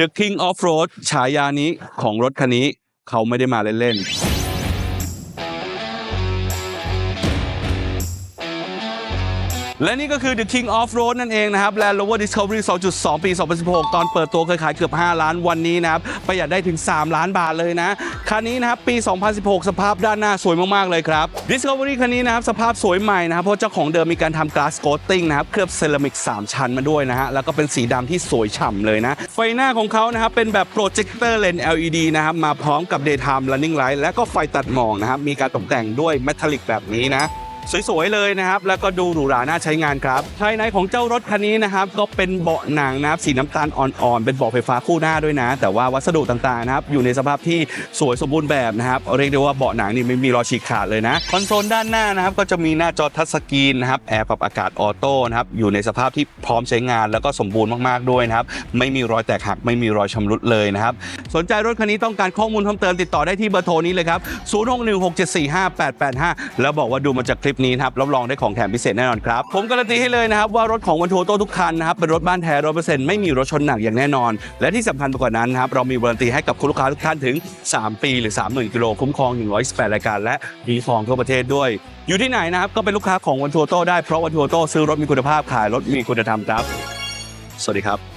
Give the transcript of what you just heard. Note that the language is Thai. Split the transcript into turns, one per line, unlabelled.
The King of Road ฉายานี้ของรถคันนี้เขาไม่ได้มาเล่นๆ และนี่ก็คือ The King of Road นั่นเองนะครับ Land Rover Discovery 2.2 ปี 2016 ตอนเปิดตัวเคยขายเกือบ 5 ล้านวันนี้นะครับ ประหยัดได้ถึง 3 ล้านบาทเลยนะ คันนี้นะครับ ปี 2016 สภาพด้านหน้าสวยมาก ๆ เลยครับ Discovery คันนี้นะครับ สภาพสวยใหม่นะครับ เพราะเจ้าของเดิมมีการทำ glass coating นะครับ เคลือบเซรามิก 3 ชั้นมาด้วยนะฮะ แล้วก็เป็นสีดำที่สวยฉ่ำเลยนะ ไฟหน้าของเขานะครับ เป็นแบบ projector lens LED นะครับ มาพร้อมกับ daytime running light และก็ไฟตัดหมอกนะครับ มีการตกแต่งด้วย metallic แบบนี้นะ สวยๆเลยนะครับ แล้วก็ดูหรูหราน่าใช้งานครับภายในของเจ้ารถคันนี้นะครับ ก็เป็นเบาะหนังนะครับสีน้ำตาลอ่อนๆ เป็นเบาะไฟฟ้าคู่หน้าด้วยนะ แต่ว่าวัสดุต่างๆนะครับ อยู่ในสภาพที่สวยสมบูรณ์แบบนะครับ เรียกได้ว่าเบาะหนังนี่ไม่มีรอยฉีกขาดเลยนะ คอนโซลด้านหน้านะครับ ก็จะมีหน้าจอทัชสกรีนนะครับ แอร์ปรับอากาศออโต้นะครับ อยู่ในสภาพที่พร้อมใช้งานแล้วก็สมบูรณ์มากๆด้วยนะครับ ไม่มีรอยแตกหัก ไม่มีรอยชำรุดเลยนะครับ สนใจรถคันนี้ต้องการข้อมูลเพิ่มเติมติดต่อได้ที่เบอร์โทรนี้เลยครับ 0616745885 แล้วบอกว่าดูมาจากคลิปนี้นะครับรับรองได้ของแถมพิเศษแน่นอนครับผมการันตีให้เลยนะครับว่ารถของวันทัวร์โต้ทุกคันนะครับเป็นรถบ้านแท้ร้อยเปอร์เซ็นต์ไม่มีรถชนหนักอย่างแน่นอน และที่สำคัญไปกว่านั้นนะครับเรามีวารันตีให้กับคุณลูกค้าทุกท่านถึง 3 ปีหรือ 30,000กิโลคุ้มครอง118รายการและมีฟองทั่วประเทศด้วย อยู่ที่ไหนนะครับก็เป็นลูกค้าของวันทัวร์โต้ได้เพราะวันทัวร์โต้ซื้อรถมีคุณภาพขายรถมีคุณธรรมครับ สวัสดีครับ